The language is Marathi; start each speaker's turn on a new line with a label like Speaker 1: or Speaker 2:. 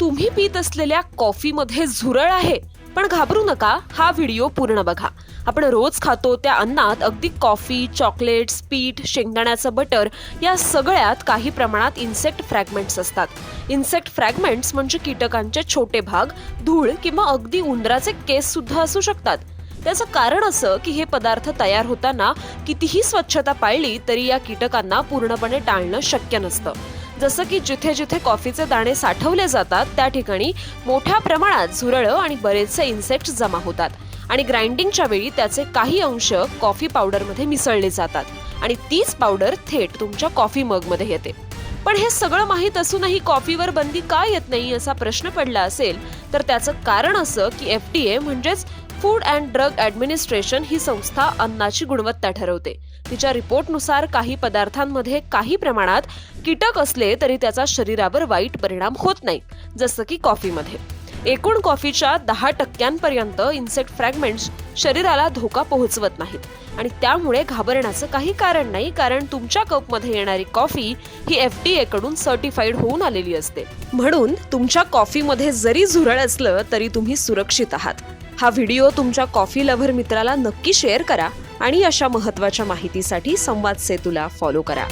Speaker 1: तुम्ही पित असलेल्या कॉफीमध्ये झुरळ आहे. पण घाबरू नका हा व्हिडिओ पूर्ण बघा. आपण रोज खातो त्या अन्नात अगदी कॉफी चॉकलेट्स पीठ शेंगदाण्याचं बटर या सगळ्यात काही प्रमाणात इन्सेक्ट फ्रॅगमेंट्स असतात. इन्सेक्ट फ्रॅगमेंट्स म्हणजे कीटकांचे छोटे भाग धूळ किंवा अगदी उंदराचे केस सुद्धा असू शकतात. त्याचं कारण असं की हे पदार्थ तयार होताना कितीही स्वच्छता पाळली तरी या कीटकांना पूर्णपणे टाळणं शक्य नसतं. जसं की जिथे जिथे कॉफीचे दाणे साठवले जातात त्या ठिकाणी मोठ्या प्रमाणात झुरळं आणि बरेचसे इन्सेक्ट जमा होतात. आणि ग्राइंडिंगच्या वेळी त्याचे काही अंश कॉफी पावडरमध्ये मिसळले जातात. आणि तीच पावडर थेट तुमच्या कॉफी मगमध्ये येते. पण हे सगळं माहीत असूनही कॉफीवर बंदी का येत नाही असा प्रश्न पडला असेल तर त्याचं कारण असं की एफ डी ए म्हणजेच फूड अँड ड्रग ॲडमिनिस्ट्रेशन ही संस्था अन्नाची गुणवत्ता ठरवते. तिच्या रिपोर्टनुसार काही पदार्थांमध्ये काही प्रमाणात कीटक असले तरी त्याचा शरीरावर वाईट परिणाम होत नाही जसं की कॉफीमध्ये. एकूण कॉफीच्या दहा टक्क्यांपर्यंत इन्सेक्ट फ्रॅगमेंट्स शरीराला धोका पोहोचवत नाहीत. आणि त्यामुळे घाबरण्याचं काही कारण नाही कारण तुमच्या कपमध्ये येणारी कॉफी ही एफ डी एकडून सर्टिफाईड होऊन आलेली असते. म्हणून तुमच्या कॉफीमध्ये जरी झुरळ असलं तरी तुम्ही सुरक्षित आहात. हा व्हिडिओ तुमच्या कॉफी लव्हर मित्राला नक्की शेअर करा आणि अशा महत्त्वाच्या माहितीसाठी संवाद सेतूला फॉलो करा.